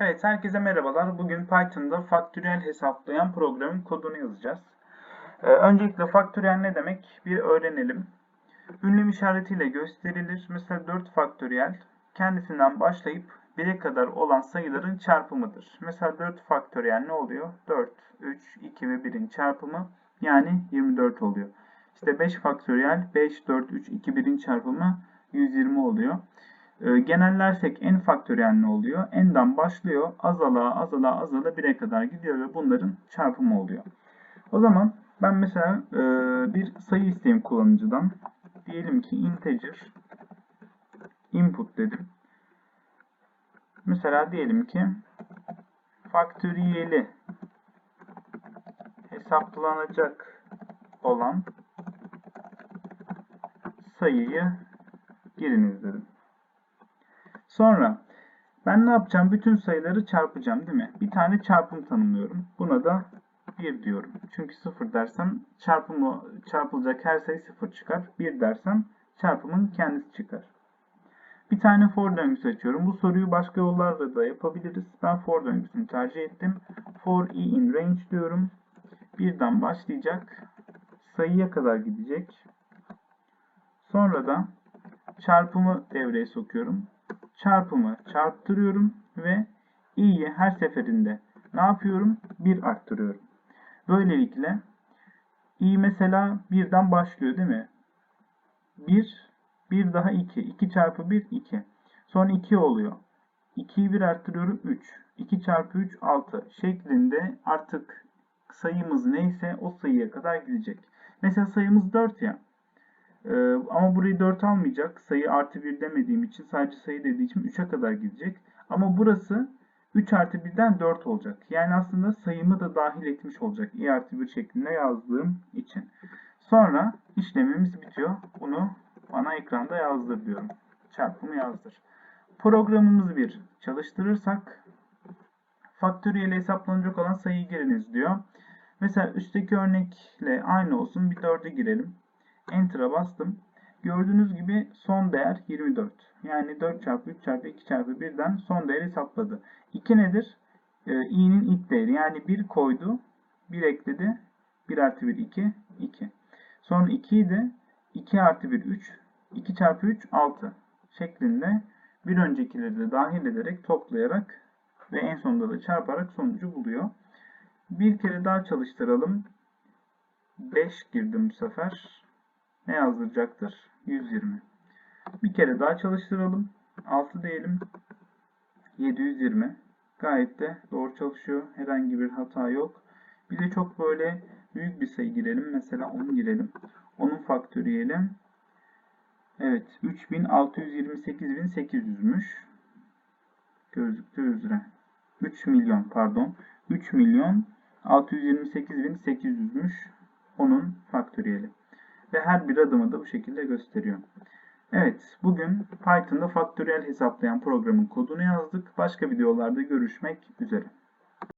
Evet, herkese merhabalar. Bugün Python'da faktöriyel hesaplayan programın kodunu yazacağız. Ee, öncelikle faktöriyel ne demek? Bir öğrenelim. Ünlem işaretiyle gösterilir. Mesela 4 faktöriyel kendisinden başlayıp 1'e kadar olan sayıların çarpımıdır. Mesela 4 faktöriyel ne oluyor? 4, 3, 2 ve 1'in çarpımı yani 24 oluyor. İşte 5 faktöriyel 5, 4, 3, 2, 1'in çarpımı 120 oluyor. E, genellersek n faktöriyel ne oluyor? n'den başlıyor, azala azala azala 1'e kadar gidiyor ve bunların çarpımı oluyor. O zaman ben mesela e, bir sayı isteyeyim kullanıcıdan. Diyelim ki integer input dedim. Mesela diyelim ki faktöriyeli hesaplanacak olan sayıyı giriniz dedim. Sonra ben ne yapacağım? Bütün sayıları çarpacağım değil mi? Bir tane çarpım tanımlıyorum. Buna da 1 diyorum. Çünkü 0 dersem çarpımı çarpılacak her sayı 0 çıkar. 1 dersem çarpımın kendisi çıkar. Bir tane for döngüsü açıyorum. Bu soruyu başka yollarla da yapabiliriz. Ben for döngüsünü tercih ettim. For i in range diyorum. Birden başlayacak. Sayıya kadar gidecek. Sonra da çarpımı devreye sokuyorum çarpımı çarptırıyorum ve i'yi her seferinde ne yapıyorum? 1 arttırıyorum. Böylelikle i mesela 1'den başlıyor değil mi? 1, 1 daha 2. 2 çarpı 1, 2. Sonra 2 oluyor. 2'yi 1 arttırıyorum 3. 2 çarpı 3, 6 şeklinde artık sayımız neyse o sayıya kadar gidecek. Mesela sayımız 4 ya. Ee, ama burayı 4 almayacak. Sayı artı 1 demediğim için sadece sayı dediği için 3'e kadar gidecek. Ama burası 3 artı 1'den 4 olacak. Yani aslında sayımı da dahil etmiş olacak. i artı 1 şeklinde yazdığım için. Sonra işlemimiz bitiyor. Bunu bana ekranda yazdır diyorum. Çarpımı yazdır. Programımızı bir çalıştırırsak faktöriyel hesaplanacak olan sayıyı giriniz diyor. Mesela üstteki örnekle aynı olsun. Bir 4'e girelim. Enter'a bastım. Gördüğünüz gibi son değer 24. Yani 4 çarpı 3 çarpı 2 çarpı 1'den son değeri hesapladı. 2 nedir? Ee, i'nin ilk değeri. Yani 1 koydu. 1 ekledi. 1 artı 1 2. 2. Sonra 2'yi de 2 artı 1 3. 2 çarpı 3 6 şeklinde bir öncekileri de dahil ederek toplayarak ve en sonunda da çarparak sonucu buluyor. Bir kere daha çalıştıralım. 5 girdim bu sefer. Ne yazdıracaktır? 120. Bir kere daha çalıştıralım. 6 diyelim. 720. Gayet de doğru çalışıyor. Herhangi bir hata yok. Bir de çok böyle büyük bir sayı girelim. Mesela 10 girelim. Onun faktöriyelim. Evet. 3628.800'müş. Gözüktüğü üzere. 3 milyon pardon. 3 milyon 628.800'müş. Onun faktöriyeli. Ve her bir adımı da bu şekilde gösteriyor. Evet, bugün Python'da faktöriyel hesaplayan programın kodunu yazdık. Başka videolarda görüşmek üzere.